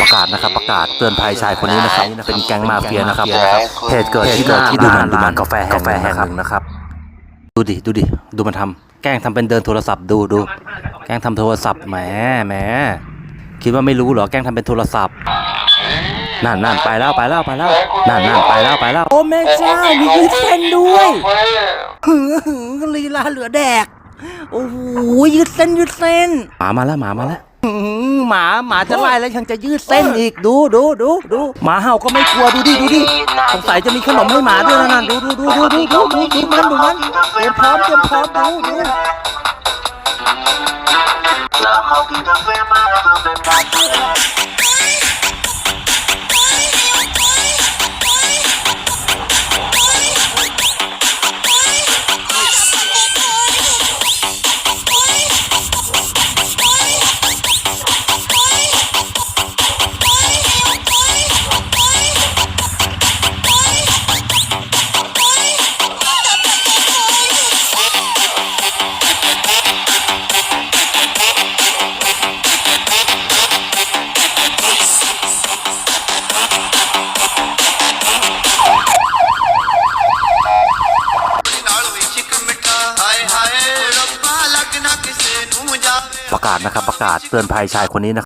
ประกาศนะครับประกาศเตือนภัยชายคนนี้นะครับเป็นแก๊งมาเฟียนะครับเหตุเกิดที่เกิดที่ดูมันดูมันกาแฟแห่งกาแฟแห่งหนึ่งนะครับ ดูดิดูดิดูมันทำแกล้งทำเป็นเดินโทรศัพท์ดูดู แกล้งทำโทรศัพท์แหมแหมคิดว่าไม่รู้เหรอแกล้งทำเป็นโทรศัพท์นั่นนั่นไปแล้วไปแล้วไปแล้วนั่นนั่นไปแล้วไปแล้วโอ้แม่เจ้ามียืดเส้นด้วยหือหือลีลาเหลือแดกโอ้โหยืดเส้นยืดเส้นหมามาแล้วหมามาแล้ว หือหมาหมาจะไล่แล้วยังจะยืดเส้นอีกดูดูดูดูหมาเห่าก็ไม่กลัวดูดิดูดิสงสัยจะมีขนมให้หมาด้วยนะนั่นดูดูดูดูดูดูดูดูมันดูมันเตรียมพร้อมเตรียมพร้อมดูดู ประกาศนะครับประกาศเตือนภัยชายคนนี้นะครับ